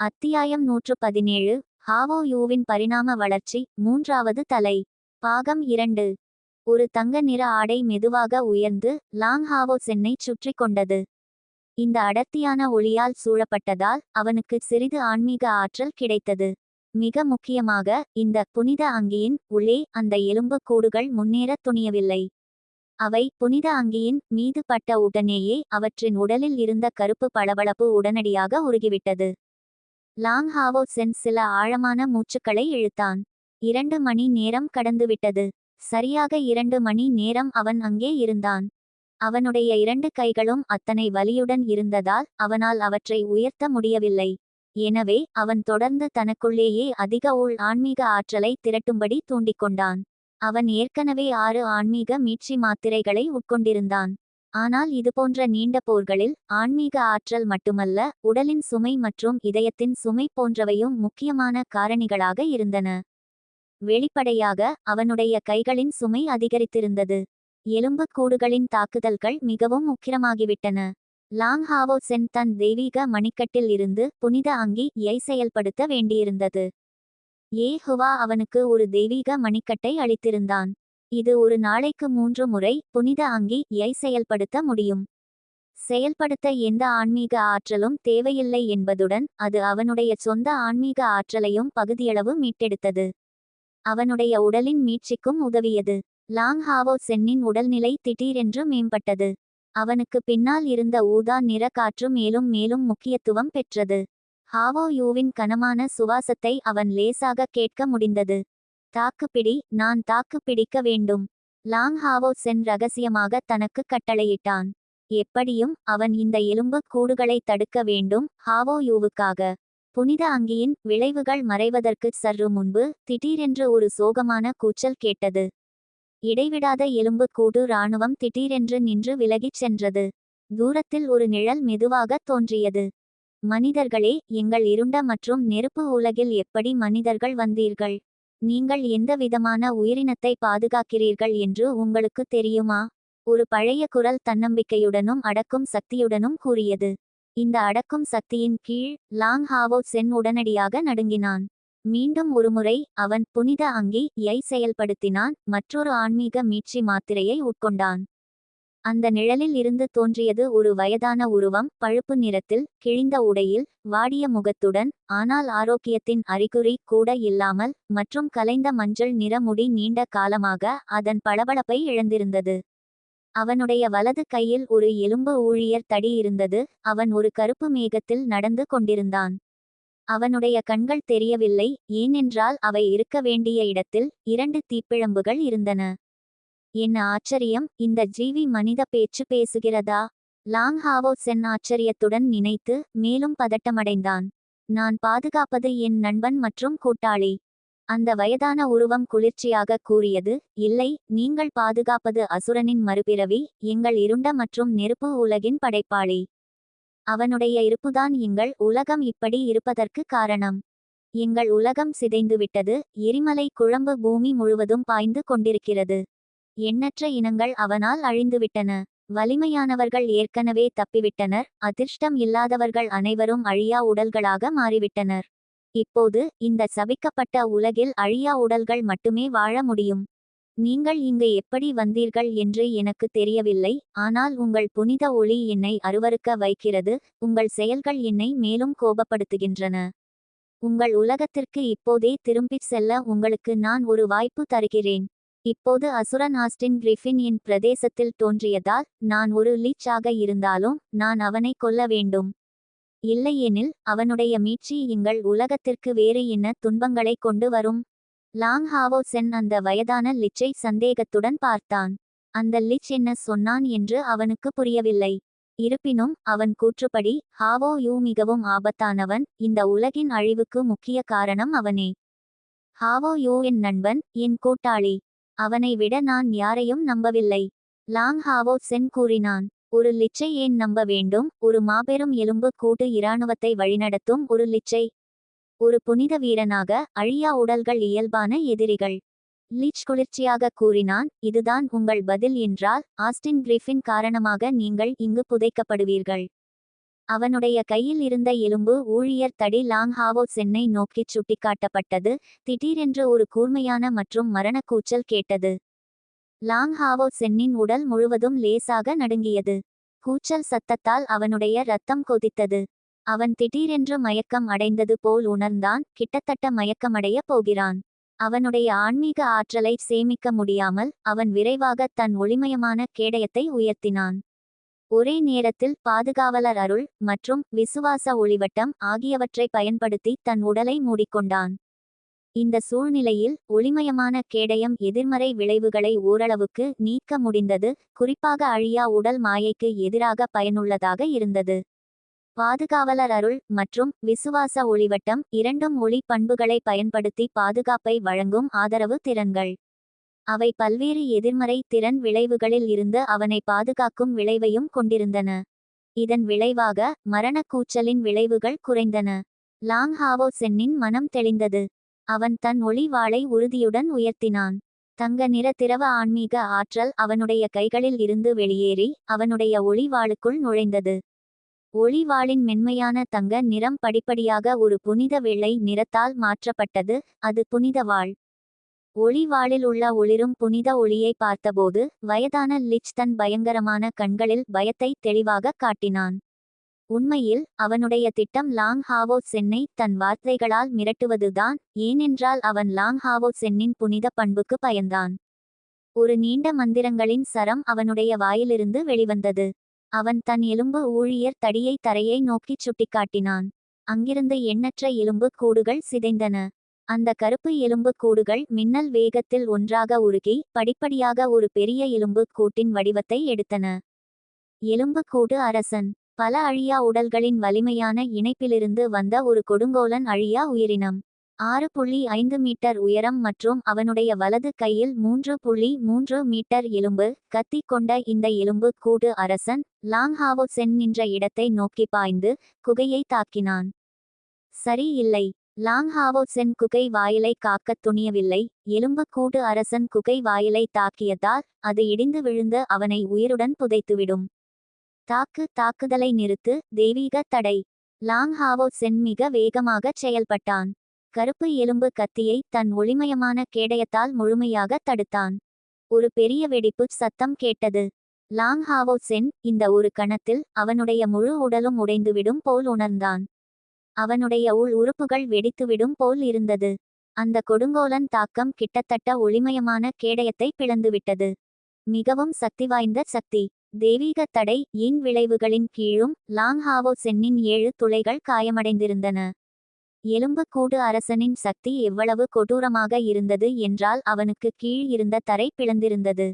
அத்தியாயம் நூற்று பதினேழு ஹாவோ யூவின் பரிணாம வளர்ச்சி மூன்றாவது தலை. பாகம் இரண்டு. ஒரு தங்க நிற ஆடை மெதுவாக உயர்ந்து லாங் ஹாவோ சென்னை சுற்றி கொண்டது. இந்த அடர்த்தியான ஒளியால் சூழப்பட்டதால் அவனுக்கு சிறிது ஆன்மீக ஆற்றல் கிடைத்தது. மிக முக்கியமாக இந்த புனித அங்கியின் உள்ளே அந்த எலும்பு கூடுகள் முன்னேறத் துணியவில்லை. அவை புனித அங்கியின் மீது பட்ட உடனேயே அவற்றின் உடலில் இருந்த கருப்பு பளபளப்பு உடனடியாக உருகிவிட்டது. லாங் ஹாவோ சென் சில ஆழமான மூச்சுக்களை இழுத்தான். இரண்டு மணி நேரம் கடந்துவிட்டது. சரியாக இரண்டு மணி நேரம் அவன் அங்கே இருந்தான். அவனுடைய இரண்டு கைகளும் அத்தனை வலியுடன் இருந்ததால் அவனால் அவற்றை உயர்த்த முடியவில்லை. எனவே அவன் தொடர்ந்து தனக்குள்ளேயே அதிக உள் ஆன்மீக ஆற்றலை திரட்டும்படி தூண்டிக்கொண்டான். அவன் ஏற்கனவே ஆறு ஆன்மீக மீட்சி மாத்திரைகளை உட்கொண்டிருந்தான். ஆனால் இதுபோன்ற நீண்ட போர்களில் ஆன்மீக ஆற்றல் மட்டுமல்ல உடலின் சுமை மற்றும் இதயத்தின் சுமை போன்றவையும் முக்கியமான காரணிகளாக இருந்தன. வெளிப்படையாக அவனுடைய கைகளின் சுமை அதிகரித்திருந்தது. எலும்பு கூடுகளின் தாக்குதல்கள் மிகவும் உக்கிரமாகிவிட்டன. லாங் ஹாவோ சென் தன் தெய்வீக மணிக்கட்டில் இருந்து புனித அங்கி யை செயல்படுத்த வேண்டியிருந்தது. ஏ ஹுவா அவனுக்கு ஒரு தெய்வீக மணிக்கட்டை அளித்திருந்தான். இது ஒரு நாளைக்கு மூன்று முறை புனித அங்கி யை செயல்படுத்த முடியும். செயல்படுத்த எந்த ஆன்மீக ஆற்றலும் தேவையில்லை என்பதுடன் அது அவனுடைய சொந்த ஆன்மீக ஆற்றலையும் பகுதியளவு மீட்டெடுத்தது. அவனுடைய உடலின் மீட்சிக்கும் உதவியது. லாங் ஹாவோ சென்னின் உடல்நிலை திடீரென்று மேம்பட்டது. அவனுக்கு பின்னால் இருந்த ஊதா நிற காற்று மேலும் மேலும் முக்கியத்துவம் பெற்றது. ஹாவோ யூவின் கனமான சுவாசத்தை அவன் லேசாக கேட்க முடிந்தது. தாக்குப்பிடி நான் தாக்குப்பிடிக்க வேண்டும். லாங் ஹாவோ சென் ரகசியமாக தனக்கு கட்டளையிட்டான். எப்படியும் அவன் இந்த எலும்பு கூடுகளை தடுக்க வேண்டும் ஹாவோ யூவுக்காக. புனித அங்கியின் விளைவுகள் மறைவதற்கு சற்று முன்பு திடீரென்று ஒரு சோகமான கூச்சல் கேட்டது. இடைவிடாத எலும்பு கூடு இராணுவம் திடீரென்று நின்று விலகிச் சென்றது. தூரத்தில் ஒரு நிழல் மெதுவாக தோன்றியது. மனிதர்களே எங்கள் இருண்ட மற்றும் நெருப்பு உலகில் எப்படி மனிதர்கள் வந்தீர்கள்? நீங்கள் எந்த விதமான உயிரினத்தை பாதுகாக்கிறீர்கள் என்று உங்களுக்கு தெரியுமா? ஒரு பழைய குரல் தன்னம்பிக்கையுடனும் அடக்கும் சக்தியுடனும் கூறியது. இந்த அடக்கும் சக்தியின் கீழ் லாங் ஹாவோ சென் உடனடியாக நடுங்கினான். மீண்டும் ஒருமுறை அவன் புனித அங்கி யை செயல்படுத்தினான். மற்றொரு ஆன்மீக மீட்சி மாத்திரையை உட்கொண்டான். அந்த நிழலில் இருந்து தோன்றியது ஒரு வயதான உருவம் பழுப்பு நிறத்தில் கிழிந்த உடையில் வாடிய முகத்துடன் ஆனால் ஆரோக்கியத்தின் அறிகுறி கூட இல்லாமல் மற்றும் கலைந்த மஞ்சள் நிறமுடி நீண்ட காலமாக அதன் பளபளப்பை இழந்திருந்தது. அவனுடைய வலது கையில் ஒரு எலும்பு ஊழியர் தடி இருந்தது அவன் ஒரு கருப்பு மேகத்தில் நடந்து கொண்டிருந்தான். அவனுடைய கண்கள் தெரியவில்லை ஏனென்றால் அவை இருக்க வேண்டிய இடத்தில் இரண்டு தீப்பிழம்புகள் இருந்தன. என்ன ஆச்சரியம்? இந்த ஜீவி மனித பேச்சு பேசுகிறதா? லாங் ஹாவோ சென் ஆச்சரியத்துடன் நினைத்து மேலும் பதட்டமடைந்தான். நான் பாதுகாப்பது என் நண்பன் மற்றும் கூட்டாளி. அந்த வயதான உருவம் குளிர்ச்சியாக கூறியது இல்லை நீங்கள் பாதுகாப்பது அசுரனின் மறுபிறவி எங்கள் இருண்ட மற்றும் நெருப்பு உலகின் படைப்பாளி. அவனுடைய இருப்புதான் எங்கள் உலகம் இப்படி இருப்பதற்கு காரணம். எங்கள் உலகம் சிதைந்துவிட்டது எரிமலை குழம்பு பூமி முழுவதும் பாய்ந்து கொண்டிருக்கிறது. எண்ணற்ற இனங்கள் அவனால் அழிந்துவிட்டன. வலிமையானவர்கள் ஏற்கனவே தப்பிவிட்டனர். அதிர்ஷ்டம் இல்லாதவர்கள் அனைவரும் அழியா உடல்களாக மாறிவிட்டனர். இப்போது இந்த சபிக்கப்பட்ட உலகில் அழியா உடல்கள் மட்டுமே வாழ முடியும். நீங்கள் இங்கு எப்படி வந்தீர்கள் என்று எனக்கு தெரியவில்லை. ஆனால் உங்கள் புனித ஒளி என்னை அருவருக்க வைக்கிறது. உங்கள் செயல்கள் என்னை மேலும் கோபப்படுத்துகின்றன. உங்கள் உலகத்திற்கு இப்போதே திரும்பிச் செல்ல உங்களுக்கு நான் ஒரு வாய்ப்பு தருகிறேன். இப்போது அசுரன் ஆஸ்டின் கிரிஃபின் என் பிரதேசத்தில் தோன்றியதால் நான் ஒரு லீச்சாக இருந்தாலும் நான் அவனை கொல்ல வேண்டும். இல்லையெனில் அவனுடைய மீட்சி எங்கள் உலகத்திற்கு வேறு என்ன துன்பங்களை கொண்டு வரும்? லாங் ஹாவோ சென் அந்த வயதான லிச்சை சந்தேகத்துடன் பார்த்தான். அந்த லிச் என்ன சொன்னான் என்று அவனுக்கு புரியவில்லை. இருப்பினும் அவன் கூற்றுப்படி ஹாவோ யூ மிகவும் ஆபத்தானவன் இந்த உலகின் அழிவுக்கு முக்கிய காரணம் அவனே. ஹாவோ யூ என் நண்பன் என் கூட்டாளி. அவனை விட நான் யாரையும் நம்பவில்லை. லாங் ஹாவோ சென் கூறினான். ஒரு லிச்சை ஏன் நம்ப வேண்டும்? ஒரு மாபெரும் எலும்பு கூட்டு இராணுவத்தை வழிநடத்தும் ஒரு லிச்சை. ஒரு புனித வீரனாக அழியா உடல்கள் இயல்பான எதிரிகள். லீச் குளிர்ச்சியாக கூறினான். இதுதான் உங்கள் பதில் என்றால் ஆஸ்டின் கிரிஃபின் காரணமாக நீங்கள் இங்கு புதைக்கப்படுவீர்கள். அவனுடைய கையில் இருந்த எலும்பு ஊழியர் தடி லாங் ஹாவோ சென்னை நோக்கிச் சுட்டிக்காட்டப்பட்டது. திடீரென்று ஒரு கூர்மையான மற்றும் மரணக் கூச்சல் கேட்டது. லாங் ஹாவோ சென்னின் உடல் முழுவதும் லேசாக நடுங்கியது. கூச்சல் சத்தத்தால் அவனுடைய ரத்தம் கொதித்தது. அவன் திடீரென்று மயக்கம் அடைந்தது போல் உணர்ந்தான். கிட்டத்தட்ட மயக்கமடையப் போகிறான். அவனுடைய ஆன்மீக ஆற்றலை சேமிக்க முடியாமல் அவன் விரைவாக தன் ஒளிமயமான கேடயத்தை உயர்த்தினான். ஒரே நேரத்தில் பாதுகாவலர் அருள் மற்றும் விசுவாச ஒளிவட்டம் ஆகியவற்றை பயன்படுத்தி தன் உடலை மூடிக்கொண்டான். இந்த சூழ்நிலையில் ஒளிமயமான கேடயம் எதிர்மறை விளைவுகளை ஓரளவுக்கு நீக்க முடிந்தது குறிப்பாக அழியா உடல் மாயைக்கு எதிராக பயனுள்ளதாக இருந்தது. பாதுகாவலர் அருள் மற்றும் விசுவாச ஒளிவட்டம் இரண்டும் ஒளி பண்புகளை பயன்படுத்தி பாதுகாப்பை வழங்கும் ஆதரவு திறன்கள். அவை பல்வேறு எதிர்மறை திறன் விளைவுகளில் இருந்து அவனை பாதுகாக்கும் விளைவையும் கொண்டிருந்தன. இதன் விளைவாக மரணக் கூச்சலின் விளைவுகள் குறைந்தன. லாங் ஹாவோ சென்னின் மனம் தெளிந்தது. அவன் தன் ஒளி வாளை உறுதியுடன் உயர்த்தினான். தங்க நிற திரவ ஆன்மீக ஆற்றல் அவனுடைய கைகளில் இருந்து வெளியேறி அவனுடைய ஒளி வாளுக்குள் நுழைந்தது. ஒளிவாளின் மென்மையான தங்க நிறம் படிப்படியாக ஒரு புனித வெள்ளை நிறத்தால் மாற்றப்பட்டது. அது புனித வாள். ஒளிவாளில் உள்ள ஒளிரும் புனித ஒளியை பார்த்தபோது வயதான லிச் தன் பயங்கரமான கண்களில் பயத்தை தெளிவாக காட்டினான். உண்மையில் அவனுடைய திட்டம் லாங் ஹாவோ சென்னை தன் வார்த்தைகளால் மிரட்டுவதுதான் ஏனென்றால் அவன் லாங் ஹாவோ சென்னின் புனித பண்புக்கு பயந்தான். ஒரு நீண்ட மந்திரங்களின் சரம் அவனுடைய வாயிலிருந்து வெளிவந்தது. அவன் தன் எலும்பு ஊழியர் தடியை தரையை நோக்கிச் சுட்டிக்காட்டினான். அங்கிருந்து எண்ணற்ற எலும்பு கூடுகள் சிதைந்தன. அந்த கருப்பு எலும்பு கூடுகள் மின்னல் வேகத்தில் ஒன்றாக உருகி படிப்படியாக ஒரு பெரிய எலும்பு கூட்டின் வடிவத்தை எடுத்தன. எலும்பு கூடு அரசன். பல அழியா உடல்களின் வலிமையான இணைப்பிலிருந்து வந்த ஒரு கொடுங்கோலன் அழியா உயிரினம். ஆறு புள்ளி ஐந்து மீட்டர் உயரம் மற்றும் அவனுடைய வலது கையில் மூன்று புள்ளி மூன்று மீட்டர் எலும்பு கத்தி கொண்ட இந்த எலும்பு கூடு அரசன் லாங்ஹாவோ சென் நின்ற இடத்தை நோக்கி பாய்ந்து குகையை தாக்கினான். சரி இல்லை. லாங் ஹாவோசென் குகை வாயிலை காக்கத் துணியவில்லை. எலும்பக்கூடு அரசன் குகை வாயிலை தாக்கியதால் அது இடிந்து விழுந்து அவனை உயிருடன் புதைத்துவிடும். தாக்கு தாக்குதலை நிறுத்து தெய்வீக தடை. லாங் ஹாவோசென் மிக வேகமாகச் செயல்பட்டான். கருப்பு எலும்பு கத்தியை தன் ஒளிமயமான கேடயத்தால் முழுமையாக தடுத்தான். ஒரு பெரிய வெடிப்பு சத்தம் கேட்டது. லாங் ஹாவோசென் இந்த ஒரு கணத்தில் அவனுடைய முழு உடலும் உடைந்துவிடும் போல் உணர்ந்தான். அவனுடைய உள் உறுப்புகள் வெடித்துவிடும் போல் இருந்தது. அந்த கொடுங்கோலன் தாக்கம் கிட்டத்தட்ட ஒளிமயமான கேடயத்தை பிளந்துவிட்டது. மிகவும் சக்தி வாய்ந்த சக்தி. தெய்வீக தடை இன் விளைவுகளின் கீழும் லாங் ஹாவோ சென்னின் ஏழு துளைகள் காயமடைந்திருந்தன. எலும்பு கூடு அரசனின் சக்தி எவ்வளவு கொடூரமாக இருந்தது என்றால் அவனுக்கு கீழ் இருந்த தரை பிளந்திருந்தது.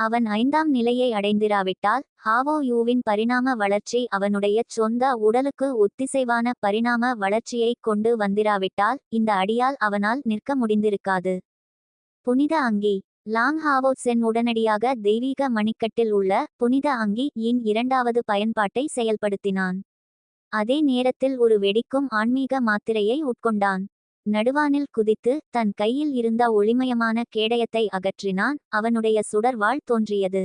அவன் ஐந்தாம் நிலையை அடைந்திராவிட்டால் ஹாவோ யூவின் பரிணாம வளர்ச்சி அவனுடைய சொந்த உடலுக்கு ஒத்திசைவான பரிணாம வளர்ச்சியை கொண்டு வந்திராவிட்டால் இந்த அடியால் அவனால் நிற்க முடிந்திருக்காது. புனித அங்கி. லாங் ஹாவோ சென் உடனடியாக தெய்வீக மணிக்கட்டில் உள்ள புனித அங்கி இன் இரண்டாவது பயன்பாட்டை செயல்படுத்தினான். அதே நேரத்தில் ஒரு வெடிக்கும் ஆன்மீக மாத்திரையை உட்கொண்டான். நடுவானில் குதித்து தன் கையில் இருந்த ஒளிமயமான கேடயத்தை அகற்றினான். அவனுடைய சுடர்வாள் தோன்றியது.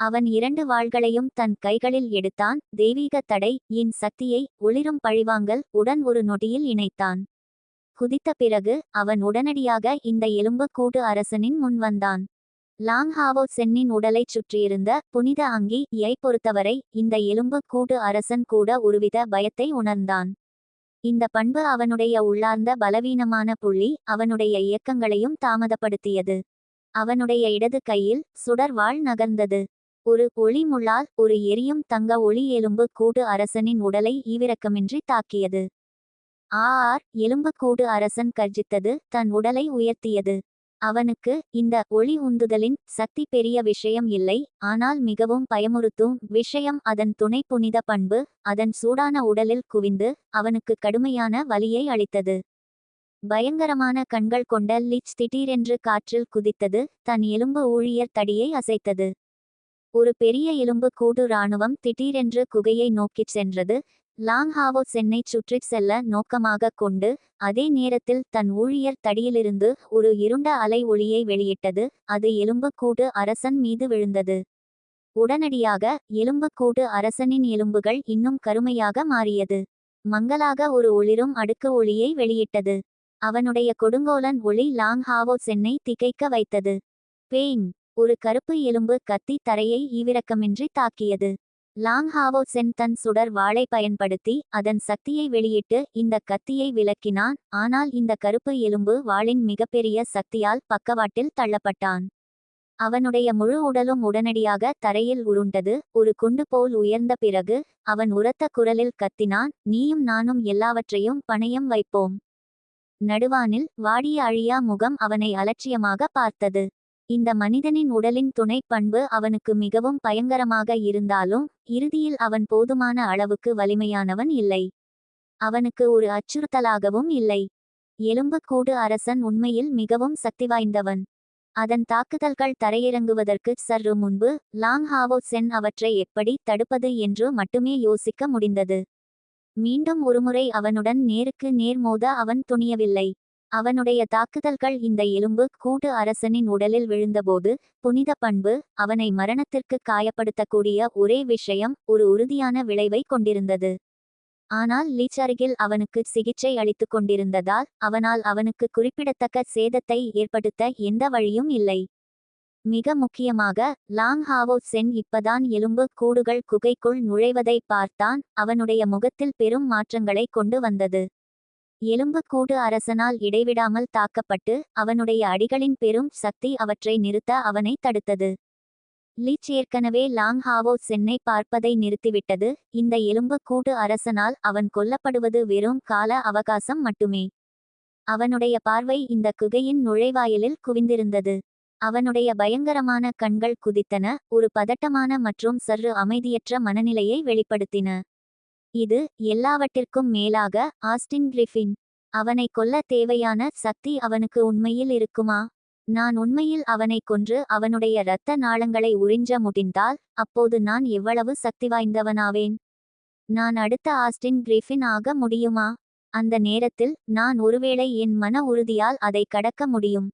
அவன் இரண்டு வாள்களையும் தன் கைகளில் எடுத்தான். தெய்வீக தடை இன் சக்தியை ஒளிரும் பழிவாங்கல் உடன் ஒரு நொடியில் இணைத்தான். குதித்த பிறகு அவன் உடனடியாக இந்த எலும்பு கூடு அரசனின் முன் வந்தான். லாங் ஹாவோ சென்னின் உடலைச் சுற்றியிருந்த புனித அங்கி யை பொறுத்தவரை இந்த எலும்பு கூடு அரசன் கூட ஒருவித பயத்தை உணர்ந்தான். இந்த பண்பு அவனுடைய உள்ளார்ந்த பலவீனமான புள்ளி அவனுடைய இயக்கங்களையும் தாமதப்படுத்தியது. அவனுடைய இடது கையில் சுடர்வாள் நகர்ந்தது. ஒரு ஒளி முள்ளால் ஒரு எரியும் தங்க ஒளி எலும்பு கூடு அரசனின் உடலை ஈவிரக்கமின்றி தாக்கியது. ஆர் எலும்புக்கூடு அரசன் கர்ஜித்தது தன் உடலை உயர்த்தியது. அவனுக்கு இந்த ஒளி உந்துதலின் சக்தி பெரிய விஷயம் இல்லை ஆனால் மிகவும் பயமுறுத்தும் விஷயம் அதன் துணை புனித பண்பு அதன் சூடான உடலில் குவிந்து அவனுக்கு கடுமையான வலியை அளித்தது. பயங்கரமான கண்கள் கொண்ட லிச் திடீரென்று காற்றில் குதித்தது தன் எலும்பு ஊழியர் தடியை அசைத்தது. ஒரு பெரிய எலும்பு கூடு இராணுவம் திடீரென்று குகையை நோக்கிச் சென்றது லாங் ஹாவோ சென்னை சுற்றிச் செல்ல நோக்கமாக கொண்டு அதே நேரத்தில் தன் ஊழியர் தடியிலிருந்து ஒரு இருண்ட அலை ஒளியை வெளியிட்டது. அது எலும்புக்கூடு அரசன் மீது விழுந்தது. உடனடியாக எலும்புக்கூடு அரசனின் எலும்புகள் இன்னும் கருமையாக மாறியது. மங்கலாக ஒரு ஒளிரும் அடுக்கு ஒளியை வெளியிட்டது. அவனுடைய கொடுங்கோலன் ஒளி லாங் ஹாவோ சென்னை திகைக்க வைத்தது. பேங் ஒரு கருப்பு எலும்பு கத்தி தரையை ஈவிரக்கமின்றி தாக்கியது. லாங் ஹாவோ சென் தன் சுடர் வாளை பயன்படுத்தி அதன் சக்தியை வெளியிட்டு இந்த கத்தியை விலக்கினான் ஆனால் இந்த கருப்பு எலும்பு வாளின் மிகப்பெரிய சக்தியால் பக்கவாட்டில் தள்ளப்பட்டான். அவனுடைய முழு உடலும் உடனடியாக தரையில் உருண்டது. ஒரு குண்டு போல் உயர்ந்த பிறகு அவன் உரத்த குரலில் கத்தினான். நீயும் நானும் எல்லாவற்றையும் பணயம் வைப்போம். நடுவானில் வாடிய அழியா முகம் அவனை அலட்சியமாக பார்த்தது. இந்த மனிதனின் உடலின் துணை பண்பு அவனுக்கு மிகவும் பயங்கரமாக இருந்தாலும் இறுதியில் அவன் போதுமான அளவுக்கு வலிமையானவன் இல்லை. அவனுக்கு ஒரு அச்சுறுத்தலாகவும் இல்லை. எலும்புக்கூடு அரசன் உண்மையில் மிகவும் சக்தி வாய்ந்தவன் அதன் தாக்குதல்கள் தரையிறங்குவதற்கு சற்று முன்பு லாங் ஹாவோ சென் அவற்றை எப்படி தடுப்பது என்று மட்டுமே யோசிக்க முடிந்தது. மீண்டும் ஒருமுறை அவனுடன் நேருக்கு நேர் மோத அவன் துணியவில்லை. அவனுடைய தாக்குதல்கள் இந்த எலும்பு கூட்டு அரசனின் உடலில் விழுந்தபோது புனித பண்பு அவனை மரணத்திற்கு காயப்படுத்தக்கூடிய ஒரே விஷயம் ஒரு உறுதியான விளைவை கொண்டிருந்தது. ஆனால் லீச் அருகில் அவனுக்கு சிகிச்சை அளித்துக் கொண்டிருந்ததால் அவனால் அவனுக்கு குறிப்பிடத்தக்க சேதத்தை ஏற்படுத்த எந்த வழியும் இல்லை. மிக முக்கியமாக லாங் ஹாவோ சென் இப்பதான் எலும்பு கூடுகள் குகைக்குள் நுழைவதை பார்த்தான் அவனுடைய முகத்தில் பெரும் மாற்றங்களை கொண்டு வந்தது. எலும்புக்கூடு அரசனால் இடைவிடாமல் தாக்கப்பட்டு அவனுடைய அடிகளின் பெரும் சக்தி அவற்றை நிறுத்த அவனை தடுத்தது. லீச் ஏற்கனவே லாங் ஹாவோ சென்னை பார்ப்பதை நிறுத்திவிட்டது. இந்த எலும்புக்கூடு அரசனால் அவன் கொல்லப்படுவது வெறும் கால அவகாசம் மட்டுமே. அவனுடைய பார்வை இந்த குகையின் நுழைவாயிலில் குவிந்திருந்தது. அவனுடைய பயங்கரமான கண்கள் குதித்தன. ஒரு பதட்டமான மற்றும் சற்று அமைதியற்ற மனநிலையை வெளிப்படுத்தின. இது எல்லாவற்றிற்கும் மேலாக ஆஸ்டின் கிரிஃபின். அவனை கொல்ல தேவையான சக்தி அவனுக்கு உண்மையில் இருக்குமா? நான் உண்மையில் அவனை கொன்று அவனுடைய இரத்த நாளங்களை உறிஞ்ச முடிந்தால் அப்போது நான் எவ்வளவு சக்தி வாய்ந்தவனாவேன்? நான் அடுத்த ஆஸ்டின் கிரிஃபின் ஆக முடியுமா? அந்த நேரத்தில் நான் ஒருவேளை என் மன உறுதியால் அதை கடக்க முடியும்.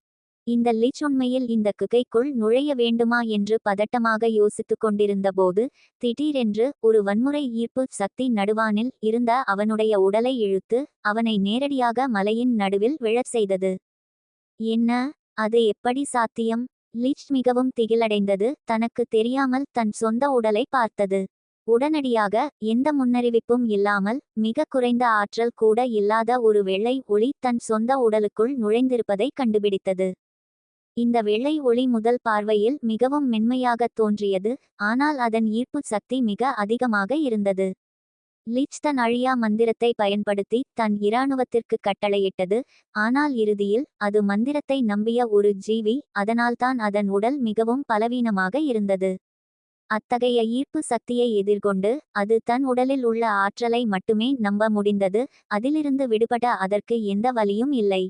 இந்த லிச் உண்மையில் இந்த குகைக்குள் நுழைய வேண்டுமா என்று பதட்டமாக யோசித்துக் கொண்டிருந்தபோது திடீரென்று ஒரு வன்முறை ஈர்ப்பு சக்தி நடுவானில் இருந்த அவனுடைய உடலை இழுத்து அவனை நேரடியாக மலையின் நடுவில் விழச் செய்தது. என்ன? அது எப்படி சாத்தியம் லிச் மிகவும் திகிலடைந்தது. தனக்கு தெரியாமல் தன் சொந்த உடலை பார்த்தது. உடனடியாக எந்த முன்னறிவிப்பும் இல்லாமல் மிக குறைந்த ஆற்றல் கூட இல்லாத ஒரு வெள்ளை ஒளி தன் சொந்த உடலுக்குள் நுழைந்திருப்பதை கண்டுபிடித்தது. இந்த வெள்ளை ஒளி முதல் பார்வையில் மிகவும் மென்மையாகத் தோன்றியது ஆனால் அதன் ஈர்ப்பு சக்தி மிக அதிகமாக இருந்தது. லிச் தன் அழியா மந்திரத்தை பயன்படுத்தி தன் இராணுவத்திற்கு கட்டளையிட்டது ஆனால் இறுதியில் அது மந்திரத்தை நம்பிய ஒரு ஜீவி அதனால்தான் அதன் உடல் மிகவும் பலவீனமாக இருந்தது. அத்தகைய ஈர்ப்பு சக்தியை எதிர்கொண்டு அது தன் உடலில் உள்ள ஆற்றலை மட்டுமே நம்ப முடிந்தது அதிலிருந்து விடுபட அதற்கு எந்த வழியும் இல்லை.